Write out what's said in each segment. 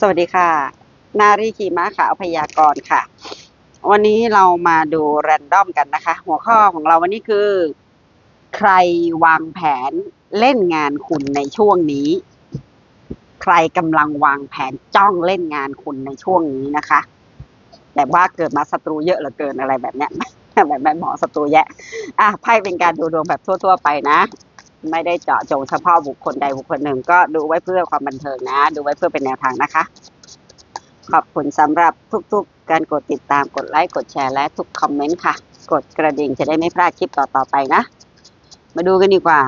สวัสดีค่ะ นารีขี่ม้าขาวพยากรณ์ค่ะ วันนี้เรามาดูแรนดอมกันนะคะ หัวข้อของเราวันนี้คือ ใครวางแผนเล่นงานคุณในช่วงนี้ ใครกำลังวางแผนจ้องเล่นงานคุณในช่วงนี้นะคะ แบบว่าเกิดมาศัตรูเยอะเหลือเกินอะไรแบบเนี้ยแบบแม่หมอศัตรูแยะ อะไพ่เป็นการดูดวงแบบทั่ว ๆ ไปนะ ไม่ได้เจาะจงเฉพาะบุคคลใดบุคคลหนึ่ง ก็ดูไว้เพื่อความบันเทิงนะ ดูไว้เพื่อเป็นแนวทางนะคะ ขอบคุณสำหรับทุกๆ การกดติดตามกดไลค์กดแชร์และทุกคอมเมนต์ค่ะ กดกระดิ่งจะได้ไม่พลาดคลิปต่อๆไปนะ มาดูกันดีกว่า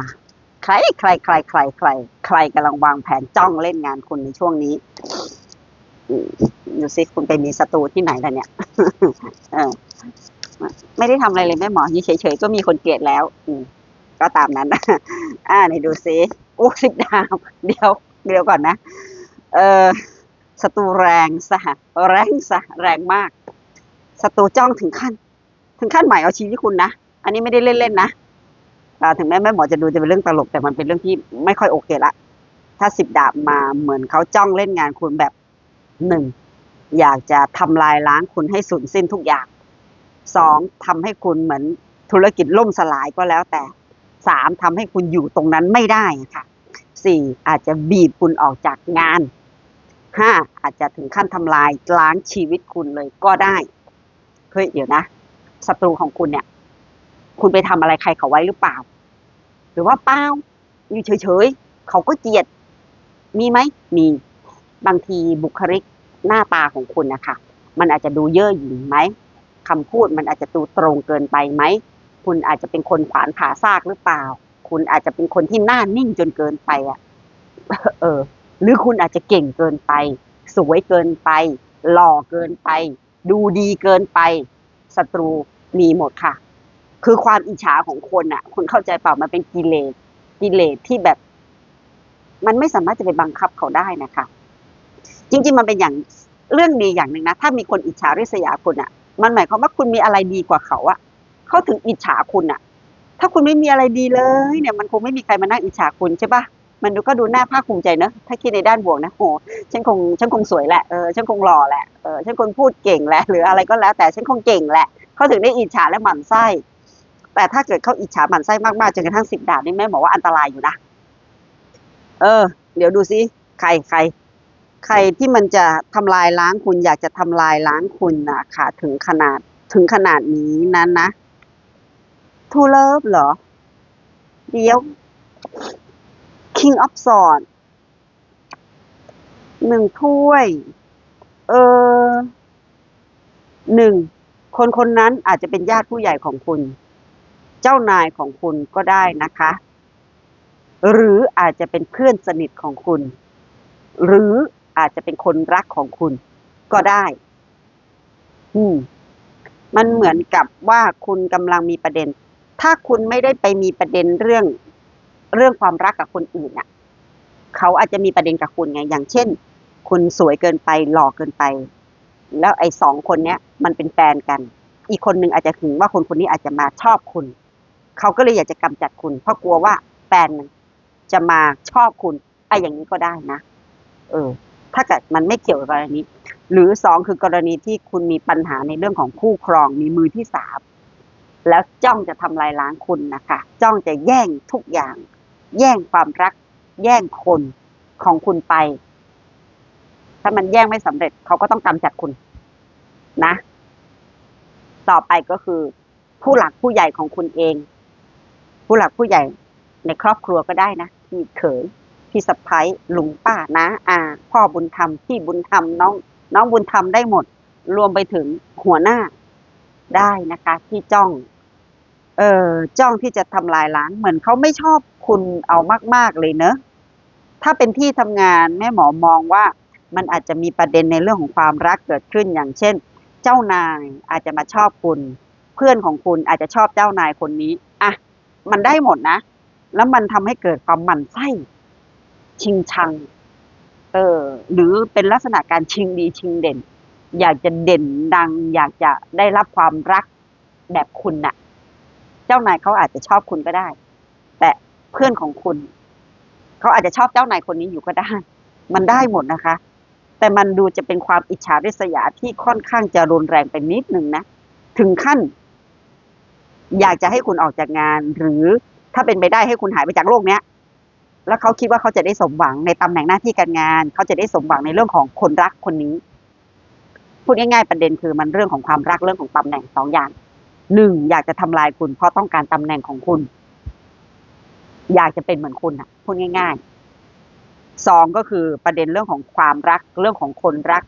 ใครใครใครใครใครใครกำลังวางแผนจ้องเล่นงานคุณในช่วงนี้ดูสิคุณไปมีศัตรูที่ไหนล่ะเนี่ยไม่ได้ทำอะไรเลยแม่หมอยู่เฉยๆก็มีคนเกลียดแล้ว อื ก็ตามนั้นอ่าไหนดูซิโอ้สิบดาว เดี๋ยว เดี๋ยวก่อนนะ เออศัตรูแรงสะแรงสะแรงมากศัตรูจ้องถึงขั้น ถึงขั้นหมายเอาชีวิตคุณนะ อันนี้ไม่ได้เล่นๆนะถึงแม้แม่หมอจะดูจะเป็นเรื่องตลกแต่มันเป็นเรื่องที่ไม่ค่อยโอเคละ ถ้าสิบดาบมาเหมือนเขาจ้องเล่นงานคุณแบบหนึ่งอยากจะทำลายล้างคุณให้สูญสิ้นทุกอย่างสองทำให้คุณเหมือนธุรกิจล่มสลายก็แล้วแต่ สามทำให้คุณอยู่ตรงนั้นไม่ได้ค่ะสี่อาจจะบีบคุณออกจากงานห้าอาจจะถึงขั้นทำลายล้างชีวิตคุณเลยก็ได้เฮ้ยเดี๋ยวนะศัตรูของคุณเนี่ย คุณไปทำอะไรใครเขาไว้หรือเปล่า หรือว่าเปล่าอยู่เฉยๆเขาก็เกลียด มีไหมมีบางทีบุคลิกหน้าตาของคุณนะคะมันอาจจะดูเย่อหยิ่งไหมคำพูดมันอาจจะดูตรงเกินไปไหม คุณอาจจะเป็นคนขวานผ่าซากหรือเปล่า คุณอาจจะเป็นคนที่หน้านิ่งจนเกินไปอะเออ หรือคุณอาจจะเก่งเกินไป สวยเกินไป หล่อเกินไป ดูดีเกินไปศัตรูมีหมดค่ะ คือความอิจฉาของคนอะ คุณเข้าใจเปล่ามันเป็นกิเลสกิเลสที่แบบ มันไม่สามารถจะไปบังคับเขาได้นะคะ จริง ๆ มันเป็นอย่างเรื่องดีอย่างหนึ่งนะ ถ้ามีคนอิจฉาริษยาคุณอะ มันหมายความว่าคุณมีอะไรดีกว่าเขาอะ เขาถึงอิจฉาคุณอะถ้าคุณไม่มีอะไรดีเลยเนี่ยมันคงไม่มีใครมานั่งอิจฉาคุณใช่ปะมันดูก็ดูน่าภาคภูมิใจเนอะถ้าคิดในด้านบวกนะโหฉันคงฉันคงสวยแหละเออฉันคงหล่อแหละเออฉันคงพูดเก่งแหละหรืออะไรก็แล้ว แต่ฉันคงเก่งแหละเขาถึงได้อิจฉาและหมั่นไส้ แต่ถ้าเกิดเขาอิจฉาหมั่นไส้มากๆจนกระทั่งสิบดาบนี่แม่บอกว่าอันตรายอยู่นะเออ เดี๋ยวดูซิใครใคร ใครที่มันจะทำลายล้างคุณอยากจะทำลายล้างคุณนะคะถึงขนาดถึงขนาดนี้นั้นนะ ทูเลิฟเหรอ เดี๋ยว King of Swords หนึ่งถ้วย เออหนึ่งคนคนนั้นอาจจะเป็นญาติผู้ใหญ่ของคุณ เจ้านายของคุณก็ได้นะคะ หรืออาจจะเป็นเพื่อนสนิทของคุณ หรืออาจจะเป็นคนรักของคุณ ก็ได้ อืม มันเหมือนกับว่าคุณกำลังมีประเด็น ถ้าคุณไม่ได้ไปมีประเด็นเรื่องเรื่องความรักกับคนอื่นอะ เขาอาจจะมีประเด็นกับคุณไง อย่างเช่น คุณสวยเกินไปหล่อเกินไป แล้วไอ้สองคนเนี้ย มันเป็นแฟนกัน อีกคนหนึ่งอาจจะถึงว่าคนคนนี้อาจจะมาชอบคุณ เขาก็เลยอยากจะกำจัดคุณ เพราะกลัวว่าแฟนจะมาชอบคุณไอ้อย่างนี้ก็ได้นะ เออ ถ้าเกิดมันไม่เกี่ยวกับกรณีหรือสองคือกรณีที่คุณมีปัญหาในเรื่องของคู่ครองมีมือที่สาม แล้วจ้องจะทำลายล้างคุณนะคะ จ้องจะแย่งทุกอย่าง แย่งความรัก แย่งคนของคุณไป ถ้ามันแย่งไม่สำเร็จเขาก็ต้องกำจัดคุณนะ ต่อไปก็คือ ผู้หลักผู้ใหญ่ของคุณเอง ผู้หลักผู้ใหญ่ในครอบครัวก็ได้นะพี่เขยพี่สะพ้ายลุงป้านะอาพ่อบุญธรรมพี่บุญธรรมน้อง น้องบุญธรรมได้หมด รวมไปถึงหัวหน้าได้นะคะ ที่จ้อง เออจ้องที่จะทำลายล้าง เหมือนเขาไม่ชอบคุณเอามาก ๆ เลยเนอะ ถ้าเป็นที่ทำงานแม่หมอมองว่ามันอาจจะมีประเด็นในเรื่องของความรักเกิดขึ้นอย่างเช่น เจ้านายอาจจะมาชอบคุณ เพื่อนของคุณอาจจะชอบเจ้านายคนนี้อะมันได้หมดนะ แล้วมันทำให้เกิดความหมั่นไส้ ชิงชัง เออ หรือเป็นลักษณะการชิงดีชิงเด่น อยากจะเด่นดัง อยากจะได้รับความรักแบบคุณน่ะ เจ้านายเขาอาจจะชอบคุณก็ได้ แต่เพื่อนของคุณเขาอาจจะชอบเจ้านายคนนี้อยู่ก็ได้ มันได้หมดนะคะ แต่มันดูจะเป็นความอิจฉาริษยาที่ค่อนข้างจะรุนแรงไปนิดหนึ่งนะ ถึงขั้น อยากจะให้คุณออกจากงาน หรือถ้าเป็นไปได้ให้คุณหายไปจากโลกเนี้ยแล้วเขาคิดว่าเขาจะได้สมหวังในตำแหน่งหน้าที่การงาน เขาจะได้สมหวังในเรื่องของคนรักคนนี้ พูดง่ายๆประเด็นคือมันเรื่องของความรักเรื่องของตำแหน่งสองอย่าง หนึ่งอยากจะทำลายคุณเพราะต้องการตำแหน่งของคุณ อยากจะเป็นเหมือนคุณอะพูดง่ายๆสองก็คือประเด็นเรื่องของความรักเรื่องของคนรัก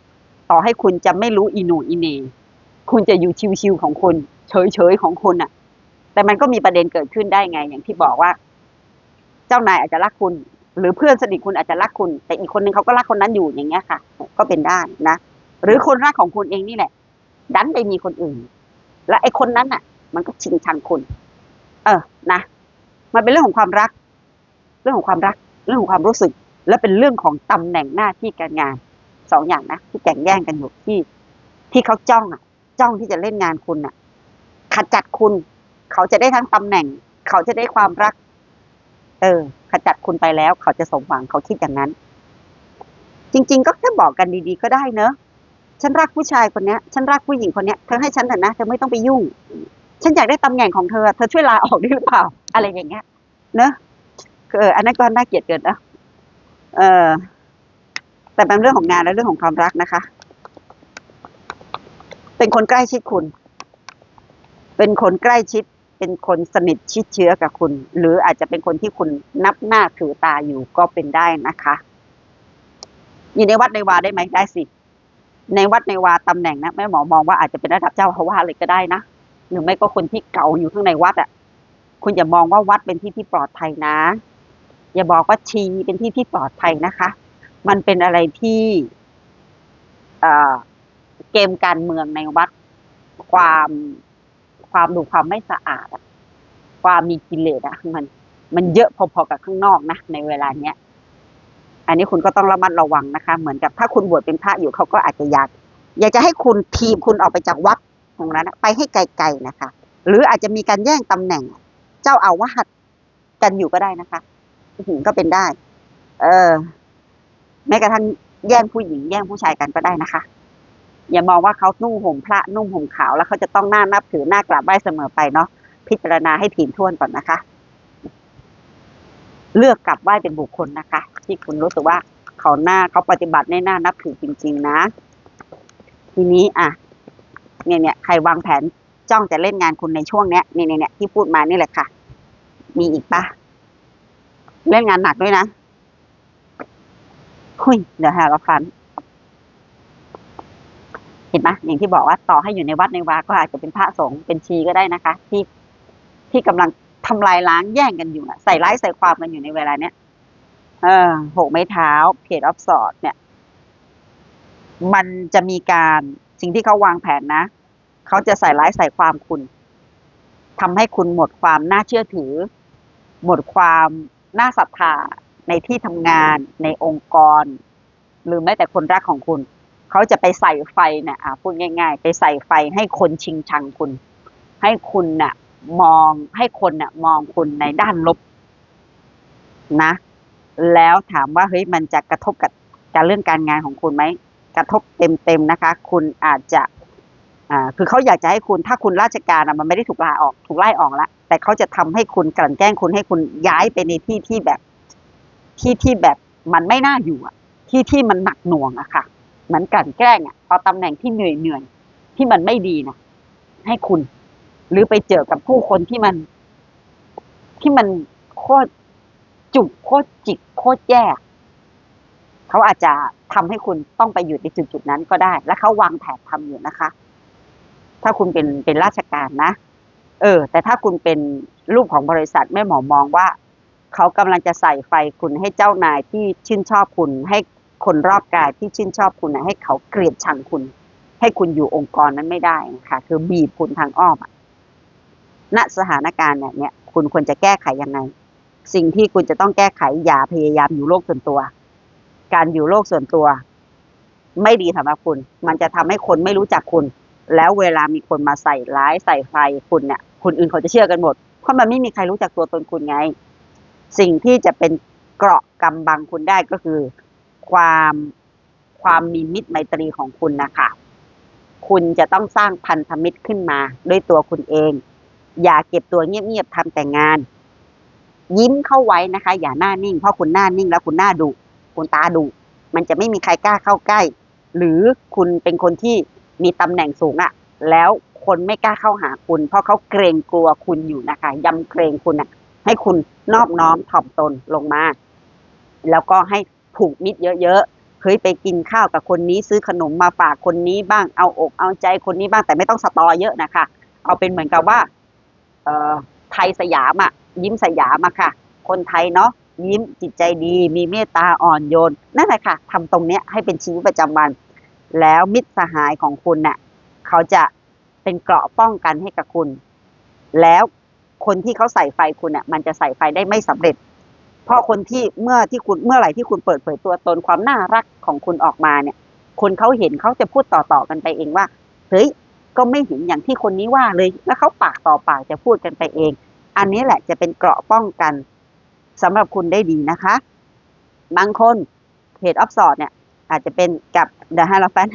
ต่อให้คุณจะไม่รู้อีหนูอีเนคุณจะอยู่ชิวๆของคุณ เฉยๆของคุณอะแต่มันก็มีประเด็นเกิดขึ้นได้ไง อย่างที่บอกว่า เจ้านายอาจจะรักคุณ หรือเพื่อนสนิทคุณอาจจะรักคุณ แต่อีกคนนึงเขาก็รักคนนั้นอยู่อย่างเงี้ยค่ะ ก็เป็นได้นะหรือคนรักของคุณเองนี่แหละ ดันไปมีคนอื่น และไอ้คนนั้นน่ะ มันก็ชิงชังคุณ เออนะ มันเป็นเรื่องของความรัก เรื่องของความรัก เรื่องของความรู้สึก และเป็นเรื่องของตำแหน่งหน้าที่การงานสองอย่างนะที่แข่งแย่งกันอยู่ที่ ที่เขาจ้องอะ จ้องที่จะเล่นงานคุณอะขจัดคุณ เขาจะได้ทั้งตำแหน่ง เขาจะได้ความรัก เออขจัดคุณไปแล้ว เขาจะสมหวังเขาคิดอย่างนั้น จริง ๆ ก็แค่บอกกันดี ๆ ก็ได้เนอะ ฉันรักผู้ชายคนนี้ฉันรักผู้หญิงคนนี้เธอให้ฉันเถอะนะเธอไม่ต้องไปยุ่ง ฉันอยากได้ตำแหน่งของเธอ เธอช่วยลาออกได้หรือเปล่า อะไรอย่างเงี้ย เนอะคือเอออันนั้นก็น่าเกลียดเกินนะเออแต่เป็นเรื่องของงานและเรื่องของความรักนะคะ เป็นคนใกล้ชิดคุณ เป็นคนใกล้ชิด เป็นคนสนิทชิดเชื้อกับคุณ หรืออาจจะเป็นคนที่คุณนับหน้าถือตาอยู่ก็เป็นได้นะคะ อยู่ในวัดในวาได้ไหมได้สิ ในวัดในวาตำแหน่งนะแม่หมอมองว่าอาจจะเป็นระดับเจ้าอาวาสเลยก็ได้นะหรือไม่ก็คนที่เก่าอยู่ข้างในวัดอะ คุณอย่ามองว่าวัดเป็นที่ที่ปลอดภัยนะ อย่าบอกว่าชีเป็นที่ที่ปลอดภัยนะคะ มันเป็นอะไรที่เอ่อเกมการเมืองในวัด ความความดูความไม่สะอาดอะความมีกิเลสอะมัน มันเยอะพอๆกับข้างนอกนะในเวลาเนี้ย อันนี้คุณก็ต้องระมัดระวังนะคะ เหมือนกับถ้าคุณบวชเป็นพระอยู่เขาก็อาจจะอยาก อยากจะให้คุณทีมคุณออกไปจากวัดตรงนั้น ไปให้ไกลๆนะคะ หรืออาจจะมีการแย่งตำแหน่ง เจ้าอาวาสกันอยู่ก็ได้นะคะก็เป็นได้ เออแม้กระทั่งแย่งผู้หญิงแย่งผู้ชายกันก็ได้นะคะ อย่ามองว่าเขานุ่งห่มพระนุ่งห่มขาวแล้วเขาจะต้องน่านับถือหน้ากราบไหว้เสมอไปเนาะพิจารณาให้ถี่ถ้วนก่อนนะคะ เลือกกลับไหว้เป็นบุคคลนะคะ ที่คุณรู้สึกว่าเขาหน้าเขาปฏิบัติในหน้านับถือจริง ๆ นะ ทีนี้อะเนี่ยเนี่ยใครวางแผนจ้องจะเล่นงานคุณในช่วงเนี้ยเนี่ยเนี่ยที่พูดมานี่แหละค่ะ มีอีกปะเล่นงานหนักด้วยนะหุยเดี๋ยวหาเราฟัน เห็นไหมอย่างที่บอกว่าต่อให้อยู่ในวัดในวาก็อาจจะเป็นพระสงฆ์เป็นชีก็ได้นะคะ ที่ที่กำลังทำลายล้างแย่งกันอยู่ะใส่ร้ายใส่ความกันอยู่ในเวลาเนี้ย เออหกไม้เท้าเพจออฟสอดเนี่ย มันจะมีการสิ่งที่เขาวางแผนนะ เขาจะใส่ร้ายใส่ความคุณทำให้คุณหมดความน่าเชื่อถือ หมดความน่าศรัทธาในที่ทำงานในองค์กร หรือแม้แต่คนรักของคุณ เขาจะไปใส่ไฟเนี่ยอะพูดง่าย ๆ ไปใส่ไฟให้คนชิงชังคุณ ให้คุณน่ะ มองให้คนน่ะ มองคุณในด้านลบนะ แล้วถามว่าเฮ้ยมันจะกระทบกับการเรื่องการงานของคุณไหมกระทบเต็มๆนะคะ คุณอาจจะอ่าคือเขาอยากจะให้คุณถ้าคุณราชการอะมันไม่ได้ถูกลาออกถูกไล่ออกละแต่เขาจะทำให้คุณกลั่นแกล้งคุณให้คุณย้ายไปในที่ที่แบบที่ที่แบบมันไม่น่าอยู่อะที่ที่มันหนักหน่วงอะค่ะเหมือนกลั่นแกล้งอะพอตำแหน่งที่เหนื่อยเหนื่อยที่มันไม่ดีนะให้คุณ หรือไปเจอกับผู้คนที่มันที่มันโคตร จุกโคตรจิกโคตรแย่เขาอาจจะทำให้คุณต้องไปอยู่ในจุดจุดนั้นก็ได้ และเขาวางแผนทำอยู่นะคะ ถ้าคุณเป็นเป็นราชการนะ เออ แต่ถ้าคุณเป็นลูกของบริษัทแม่หมอมองว่าเขากำลังจะใส่ไฟคุณให้เจ้านายที่ชื่นชอบคุณ ให้คนรอบกายที่ชื่นชอบคุณนะให้เขาเกลียดชังคุณ ให้คุณอยู่องค์กรนั้นไม่ได้นะคะคือบีบคุณทางอ้อมณสถานการณ์เนี่ยเนี่ยคุณควรจะแก้ไขยังไง สิ่งที่คุณจะต้องแก้ไขอย่าพยายามอยู่โลกส่วนตัว การอยู่โลกส่วนตัว ไม่ดีสำหรับคุณ มันจะทำให้คนไม่รู้จักคุณ แล้วเวลามีคนมาใส่ร้ายใส่ไฟคุณเนี่ยคนอื่นเขาจะเชื่อกันหมด เพราะมันไม่มีใครรู้จักตัวตนคุณไง สิ่งที่จะเป็นเกราะกำบังคุณได้ก็คือ ความความมีมิตรไมตรีของคุณนะคะ คุณจะต้องสร้างพันธมิตรขึ้นมาด้วยตัวคุณเอง อย่าเก็บตัวเงียบๆทำแต่งาน ยิ้มเข้าไว้นะคะ อย่าหน้านิ่ง เพราะคุณหน้านิ่งแล้วคุณหน้าดุคุณตาดุมันจะไม่มีใครกล้าเข้าใกล้ หรือคุณเป็นคนที่มีตำแหน่งสูงอะแล้วคนไม่กล้าเข้าหาคุณ เพราะเขาเกรงกลัวคุณอยู่นะคะยำเกรงคุณอะให้คุณนอบน้อมถ่อมตนลงมา แล้วก็ให้ผูกมิตรเยอะๆเคยไปกินข้าวกับคนนี้ซื้อขนมมาฝากคนนี้บ้างเอาอกเอาใจคนนี้บ้างแต่ไม่ต้องสตอเยอะนะคะ เอาเป็นเหมือนกับว่า เอ่อไทยสยามอะ ยิ้มสยามอะค่ะ คนไทยเนาะยิ้มจิตใจดี มีเมตตาอ่อนโยน นั่นแหละค่ะทำตรงเนี้ยให้เป็นชีวิตประจำวัน แล้วมิตรสหายของคุณน่ะเขาจะเป็นเกราะป้องกันให้กับคุณ แล้วคนที่เขาใส่ไฟคุณน่ะมันจะใส่ไฟได้ไม่สำเร็จ เพราะคนที่เมื่อที่คุณเมื่อไหร่ที่คุณเปิดเผยตัวตนความน่ารักของคุณออกมาเนี่ย คนเขาเห็นเขาจะพูดต่อๆกันไปเองว่าเฮ้ยก็ไม่เห็นอย่างที่คนนี้ว่าเลย แล้วเขาปากต่อปากจะพูดกันไปเอง อันนี้แหละจะเป็นเกราะป้องกันสำหรับคุณได้ดีนะคะ บางคนเหตุออฟสอดเนี่ย อาจจะเป็นกับเดอะฮาร์ฟน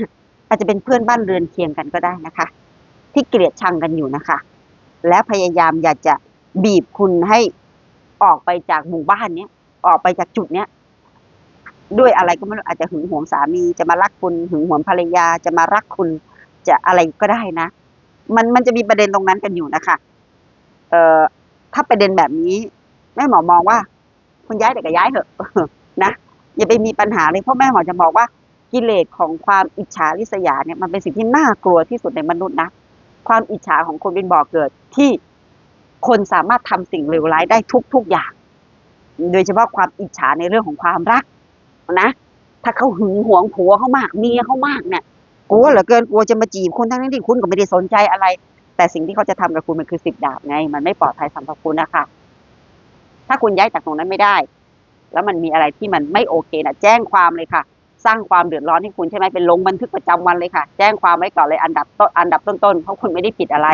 อาจจะเป็นเพื่อนบ้านเรือนเคียงกันก็ได้นะคะ ที่เกลียดชังกันอยู่นะคะ และพยายามอยากจะบีบคุณให้ออกไปจากหมู่บ้านเนี้ยออกไปจากจุดเนี้ยด้วยอะไรก็ไม่รู้อาจจะหึงหวงสามีจะมารักคุณหึงหวงภรรยาจะมารักคุณจะอะไรก็ได้นะ มันมันจะมีประเด็นตรงนั้นกันอยู่นะคะ เอ่อ ถ้าประเด็นแบบนี้แม่หมอมองว่า คุณย้ายแต่ก็ย้ายเถอะนะอย่าไปมีปัญหาเลยเพราะแม่หมอจะบอกว่ากิเลสของความอิจฉาริษยาเนี่ยมันเป็นสิ่งที่น่ากลัวที่สุดในมนุษย์นะความอิจฉาของคนเป็นบ่อเกิดที่คนสามารถทำสิ่งเลวร้ายได้ทุกทุกอย่าง โดยเฉพาะความอิจฉาในเรื่องของความรักนะ ถ้าเขาหึงหวงผัวเขามากเมียเขามากเนี่ยกลัวเหลือเกินกลัวจะมาจีบคุณทั้งนั้นที่คุณก็ไม่ได้สนใจอะไร แต่สิ่งที่เขาจะทำกับคุณมันคือสิบดาบไง มันไม่ปลอดภัยสำหรับคุณนะคะ ถ้าคุณย้ายจากตรงนั้นไม่ได้ แล้วมันมีอะไรที่มันไม่โอเคนะแจ้งความเลยค่ะ สร้างความเดือดร้อนให้คุณใช่ไหมเป็นลงบันทึกประจำวันเลยค่ะ แจ้งความไว้ก่อนเลยอันดับต้นอันดับต้นๆเพราะคุณไม่ได้ผิดอะไร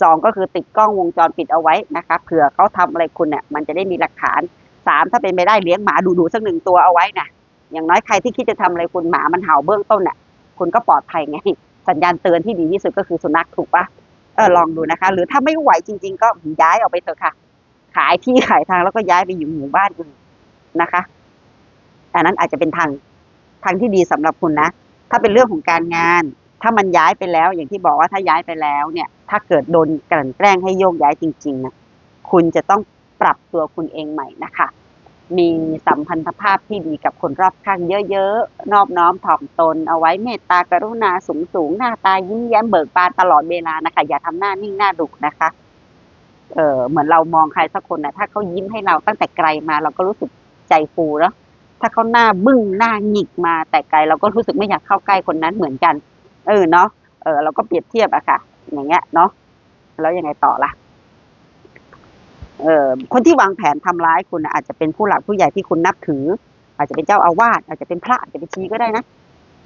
สองก็คือติดกล้องวงจรปิดเอาไว้นะคะเผื่อเขาทำอะไรคุณเนี่ยมันจะได้มีหลักฐานสามถ้าเป็นไปได้เลี้ยงหมาดูๆสักหนึ่งตัวเอาไว้นะอย่างน้อยใครที่คิดจะทำอะไรคุณหมามันเห่าเบื้องต้นเนี่ยคุณก็ปลอดภัยไง สัญญาณเตือนที่ดีที่สุดก็คือสุนัขถูกปะเออลองดูนะคะ หรือถ้าไม่ไหวจริง ๆ ก็ย้ายออกไปเถอะค่ะ ขายที่ขายทางแล้วก็ย้ายไปอยู่หมู่บ้านอื่นนะคะอันนั้นอาจจะเป็นทางทางที่ดีสำหรับคุณนะ ถ้าเป็นเรื่องของการงาน ถ้ามันย้ายไปแล้ว อย่างที่บอกว่าถ้าย้ายไปแล้วเนี่ย ถ้าเกิดโดนกลั่นแกล้งให้โยกย้ายจริงๆนะคุณจะต้องปรับตัวคุณเองใหม่นะคะ มีสัมพันธภาพที่ดีกับคนรอบข้างเยอะๆ นอบน้อมถ่อมตน เอาไว้เมตตากรุณาสูงสูงๆหน้าตายิ้มแย้มเบิกบานตลอดเวลานะคะ อย่าทำหน้านิ่งหน้าดุนะคะ เออเหมือนเรามองใครสักคนนะถ้าเขายิ้มให้เราตั้งแต่ไกลมา เราก็รู้สึกใจฟูแล้ว ถ้าเขาหน้าบึ้งหน้าหงิกมาแต่ไกล เราก็รู้สึกไม่อยากเข้าใกล้คนนั้นเหมือนกัน เออเนาะเออเราก็เปรียบเทียบอะค่ะ อย่างเงี้ยเนาะแล้วยังไงต่อล่ะเอ่อ คนที่วางแผนทำร้ายคุณอาจจะเป็นผู้หลักผู้ใหญ่ที่คุณนับถือ อาจจะเป็นเจ้าอาวาสอาจจะเป็นพระอาจจะเป็นชีก็ได้นะ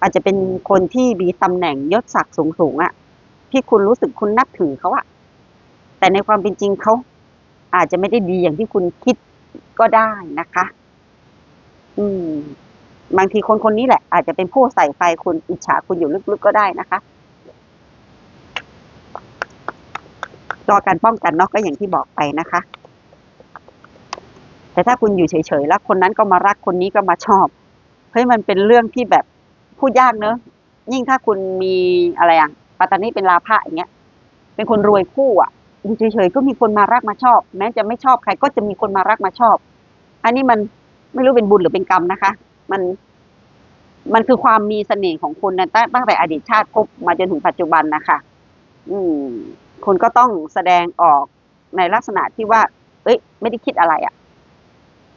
อาจจะเป็นคนที่มีตำแหน่งยศศักดิ์สูงสูงๆอะที่คุณรู้สึกคุณนับถือเขาอะแต่ในความเป็นจริงเขาอาจจะไม่ได้ดีอย่างที่คุณคิดก็ได้นะคะ อืม บางทีคนคนนี้แหละ อาจจะเป็นผู้ใส่ไฟคุณอิจฉาคุณอยู่ลึกๆก็ได้นะคะรอการป้องกันเนาะก็อย่างที่บอกไปนะคะ แต่ถ้าคุณอยู่เฉยๆแล้วคนนั้นก็มารักคนนี้ก็มาชอบเฮ้ยมันเป็นเรื่องที่แบบพูดยากเนอะยิ่งถ้าคุณมีอะไรอะปัตตานีเป็นลาภะอย่างเงี้ย เป็นคนรวยคู่อะอยู่เฉยๆก็มีคนมารักมาชอบ แม้จะไม่ชอบใครก็จะมีคนมารักมาชอบ อันนี้มันไม่รู้เป็นบุญหรือเป็นกรรมนะคะ มันมันคือความมีเสน่ห์ของคุณนะตั้งแต่อดีตชาติพบมาจนถึงปัจจุบันนะคะ อืมคุณก็ต้องแสดงออกในลักษณะที่ว่า เอ้ย ไม่ได้คิดอะไรอะ่ะ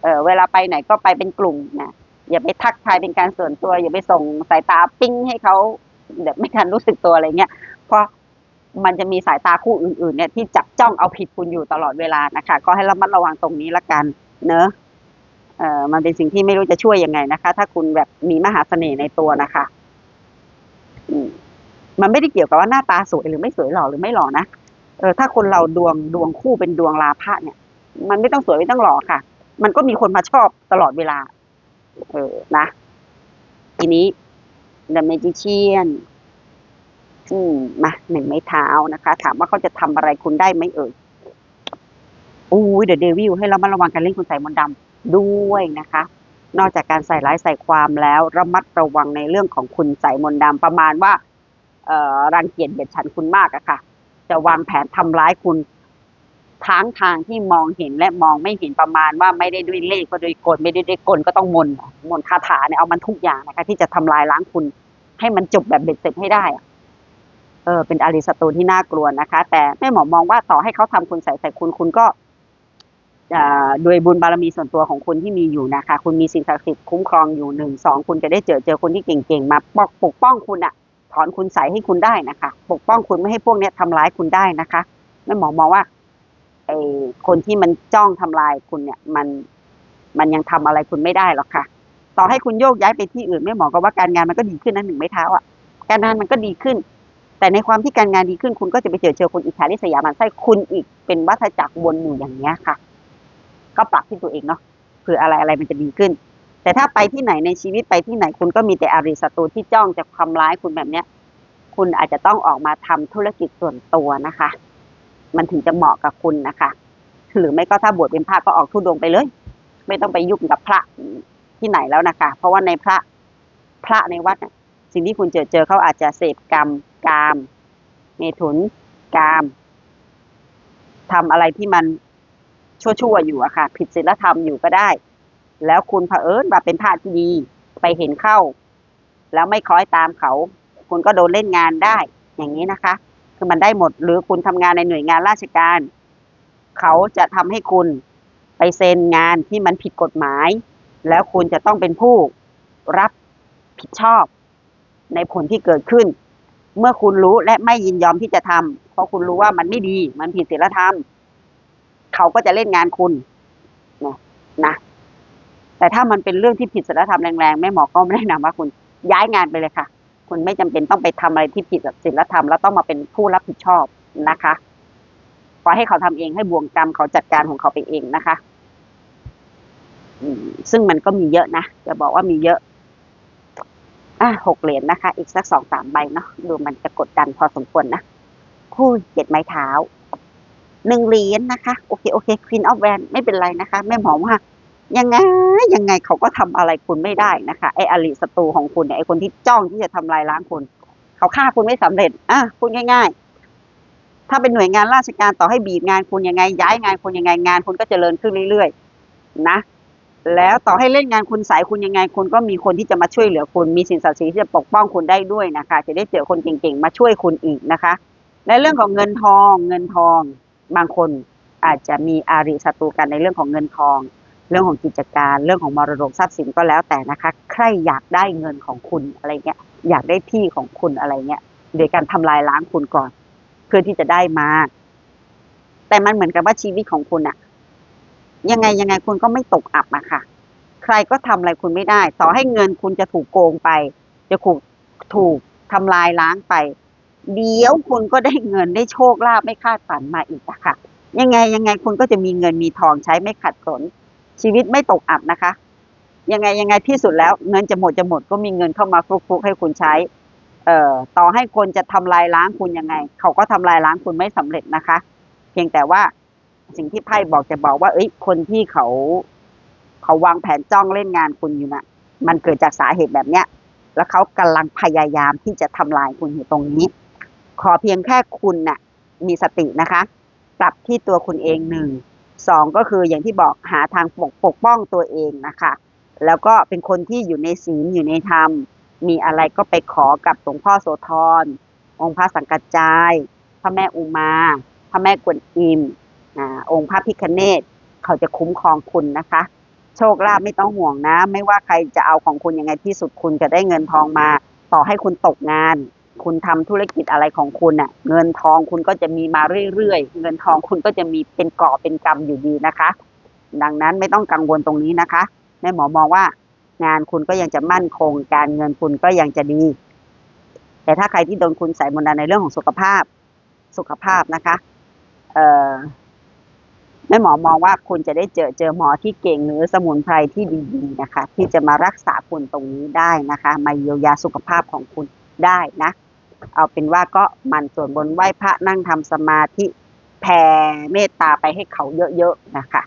เออเวลาไปไหนก็ไปเป็นกลุ่มนะอย่าไปทักทายเป็นการส่วนตัว อย่าไปส่งสายตาปิ้งให้เขาแบบไม่ทันรู้สึกตัวอะไรเงี้ยเพราะมันจะมีสายตาคู่อื่นๆเนี่ยที่จับจ้องเอาผิดคุณอยู่ตลอดเวลานะคะ ก็ให้ระมัดระวังตรงนี้ละกัน เนอะเออมันเป็นสิ่งที่ไม่รู้จะช่วยยังไงนะคะ ถ้าคุณแบบมีมหาเสน่ห์ในตัวนะคะอืมมันไม่ได้เกี่ยวกับว่าหน้าตาสวยหรือไม่สวยหล่อหรือไม่หล่อนะเออถ้าคนเราดวงดวงคู่เป็นดวงลาภะเนี่ย มันไม่ต้องสวยไม่ต้องหล่อค่ะ มันก็มีคนมาชอบตลอดเวลา เออนะ ทีนี้ The Magician อืมมาหนึ่งไม้เท้านะคะ ถามว่าเขาจะทำอะไรคุณได้ไหมเอ่ยอุ้ยเดอะเดวิลให้เรามาระวังการเล่นคุณใส่มนต์ดำด้วยนะคะ นอกจากการใส่ร้ายใส่ความแล้ว ระมัดระวังในเรื่องของคุณใส่มนต์ดำประมาณว่า เอ่อรังเกียจเบียดฉันคุณมากอะค่ะ จะวางแผนทำร้ายคุณ ทั้งทางที่มองเห็นและมองไม่เห็นประมาณว่าไม่ได้ด้วยเลขก็ด้วยกลไม่ได้ด้วยกลก็ต้องมนต์มนต์คาถาเนี่ยเอามันทุกอย่างนะคะ ที่จะทำลายล้างคุณ ให้มันจบแบบเบ็ดเสร็จให้ได้เออเป็นอริสตูที่น่ากลัวนะคะ แต่แม่หมอมองว่าต่อให้เขาทำคุณใส่ใส่คุณคุณก็อ่าโดยบุญบารมีส่วนตัวของคุณที่มีอยู่นะคะ คุณมีสิ่งศักดิ์สิทธิ์คุ้มครองอยู่หนึ่งสองคุณจะได้เจอเจอคนที่เก่งๆ มาปกปกป้องคุณอะถอนคุณใส่ให้คุณได้นะคะ ปกป้องคุณไม่ให้พวกเนี้ยทำร้ายคุณได้นะคะแม่หมอมองว่า ไอ้คนที่มันจ้องทำลายคุณเนี่ย มันมันยังทำอะไรคุณไม่ได้หรอกค่ะ ต่อให้คุณโยกย้ายไปที่อื่นแม่หมอก็ว่าการงานมันก็ดีขึ้นนะหนึ่งไม้เท้าอะการงานมันก็ดีขึ้น แต่ในความที่การงานดีขึ้นคุณก็จะไปเจอเจอคนอิจฉาริษยามันไส้คุณอีกเป็นวัฏจักรวนอยู่อย่างเนี้ยค่ะ ก็ปรับที่ตัวเองเนาะเผื่ออะไรอะไรมันจะดีขึ้น แต่ถ้าไปที่ไหนในชีวิตไปที่ไหนคุณก็มีแต่อาริสตูที่จ้องจะทำร้ายคุณแบบเนี้ย คุณอาจจะต้องออกมาทำธุรกิจส่วนตัวนะคะ มันถึงจะเหมาะกับคุณนะคะ หรือไม่ก็ถ้าบวชเป็นพระก็ออกทุดงไปเลย ไม่ต้องไปยุ่งกับพระที่ไหนแล้วนะคะ เพราะว่าในพระพระในวัดสิ่งที่คุณเจอเจอเขาอาจจะเสพกรรมกามเมถุนกามทำอะไรที่มันชั่วๆอยู่อะค่ะ ผิดศีลธรรมอยู่ก็ได้ แล้วคุณเผอิญว่าเป็นพระที่ดีไปเห็นเข้า แล้วไม่คล้อยตามเขา คุณก็โดนเล่นงานได้ อย่างนี้นะคะ คือมันได้หมด หรือคุณทำงานในหน่วยงานราชการ เขาจะทำให้คุณไปเซ็นงานที่มันผิดกฎหมาย แล้วคุณจะต้องเป็นผู้รับผิดชอบ ในผลที่เกิดขึ้น เมื่อคุณรู้และไม่ยินยอมที่จะทำเพราะคุณรู้ว่ามันไม่ดี มันผิดศีลธรรม เขาก็จะเล่นงานคุณนะนะแต่ถ้ามันเป็นเรื่องที่ผิดศีลธรรมแรงๆแม่หมอก็ไม่แนะนำว่าคุณย้ายงานไปเลยค่ะ คุณไม่จำเป็นต้องไปทำอะไรที่ผิดศีลธรรมแล้วต้องมาเป็นผู้รับผิดชอบนะคะขอให้เขาทำเองให้บ่วงกรรมเขาจัดการของเขาไปเองนะคะซึ่งมันก็มีเยอะนะจะบอกว่ามีเยอะอะหกเหรียญนะคะ อีกสักสองสามใบเนาะดูมันจะกดดันพอสมควรนะคู่เจ็ดไม้เท้าหนึ่งเหรียญนะคะ โอเคโอเคควีนออฟแวนไม่เป็นไรนะคะแม่หมอว่า ยังไงยังไงเขาก็ทำอะไรคุณไม่ได้นะคะไอ้อริศัตรูของคุณเนี่ยไอ้คนที่จ้องที่จะทำลายล้างคุณเขาฆ่าคุณไม่สำเร็จอะพูดง่าย ๆ ถ้าเป็นหน่วยงานราชการต่อให้บีบงานคุณยังไง ย้ายงานคุณยังไงงานคุณก็จเจริญขึ้นเรื่อยๆนะแล้วต่อให้เล่นงานคุณสายคุณยังไงคุณก็มีคนที่จะมาช่วยเหลือคุณมีสินศักดิ์ที่จะปกป้องคุณได้ด้วยนะคะ จะได้เจอคนเก่งๆมาช่วยคุณอีกนะคะในเรื่องของเงินทอง เงินทอง บางคนอาจจะมีอาริศัตรูกันในเรื่องของเงินทอง รื่องของกิจการเรื่องของมรดกทรัพย์สินก็แล้วแต่นะคะ ใครอยากได้เงินของคุณอะไรเงี้ยอยากได้ที่ของคุณอะไรเงี้ยโดยการทำลายล้างคุณก่อน เพื่อที่จะได้มา แต่มันเหมือนกับว่าชีวิตของคุณอะยังไงยังไงคุณก็ไม่ตกอับอะค่ะ ใครก็ทำอะไรคุณไม่ได้ ต่อให้เงินคุณจะถูกโกงไป จะถูกถูกทำลายล้างไป เดี๋ยวคุณก็ได้เงินได้โชคลาภไม่คาดฝันมาอีกอะค่ะ ยังไงยังไงคุณก็จะมีเงินมีทองใช้ไม่ขัดสน ชีวิตไม่ตกอับนะคะ ยังไงยังไงที่สุดแล้ว เงินจะหมดจะหมดก็มีเงินเข้ามาฟลุกๆให้คุณใช้ เอ่อต่อให้คนจะทำลายล้างคุณยังไง เขาก็ทำลายล้างคุณไม่สำเร็จนะคะ เพียงแต่ว่าสิ่งที่ไพ่บอกจะบอกว่า เอ้ยคนที่เขาเขาวางแผนจ้องเล่นงานคุณอยู่น่ะ มันเกิดจากสาเหตุแบบเนี้ย แล้วเขากำลังพยายามที่จะทำลายคุณอยู่ตรงนี้ ขอเพียงแค่คุณน่ะ มีสตินะคะปรับที่ตัวคุณเองหนึ่ง สองก็คืออย่างที่บอกหาทางปกปกป้องตัวเองนะคะ แล้วก็เป็นคนที่อยู่ในศีลอยู่ในธรรม มีอะไรก็ไปขอกับหลวงพ่อโสธร องค์พระสังกัจจาย พระแม่อุมา พระแม่กวนอิมอ่าองค์พระพิคเนตเขาจะคุ้มครองคุณนะคะ โชคลาภไม่ต้องห่วงนะ ไม่ว่าใครจะเอาของคุณยังไงที่สุดคุณจะได้เงินทองมา ต่อให้คุณตกงาน คุณทำธุรกิจอะไรของคุณน่ะ เงินทองคุณก็จะมีมาเรื่อยๆ เงินทองคุณก็จะมีเป็นก่อเป็นกำอยู่ดีนะคะ ดังนั้นไม่ต้องกังวลตรงนี้นะคะแม่หมอมองว่า งานคุณก็ยังจะมั่นคง การเงินคุณก็ยังจะดี แต่ถ้าใครที่โดนคุณใส่มนต์ดำในเรื่องของสุขภาพ สุขภาพนะคะ เอ่อแม่หมอมองว่าคุณจะได้เจอเจอหมอที่เก่งหรือสมุนไพรที่ดีๆนะคะ ที่จะมารักษาคุณตรงนี้ได้นะคะ มาเยียวยาสุขภาพของคุณได้นะ เอาเป็นว่าก็มันส่วนบนไหว้พระนั่งทำสมาธิแผ่เมตตาไปให้เขาเยอะๆนะคะ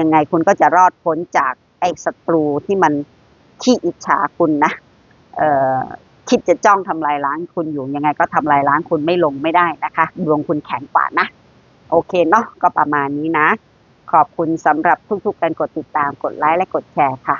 ยังไงคุณก็จะรอดพ้นจากไอ้ศัตรูที่มันขี้อิจฉาคุณนะเอ่อคิดจะจ้องทำลายล้างคุณอยู่ยังไงก็ทำลายล้างคุณไม่ลงไม่ได้นะคะ ดวงคุณแข็งกว่านะ โอเคเนาะก็ประมาณนี้นะ ขอบคุณสำหรับทุกๆการกดติดตามกดไลค์และกดแชร์ค่ะ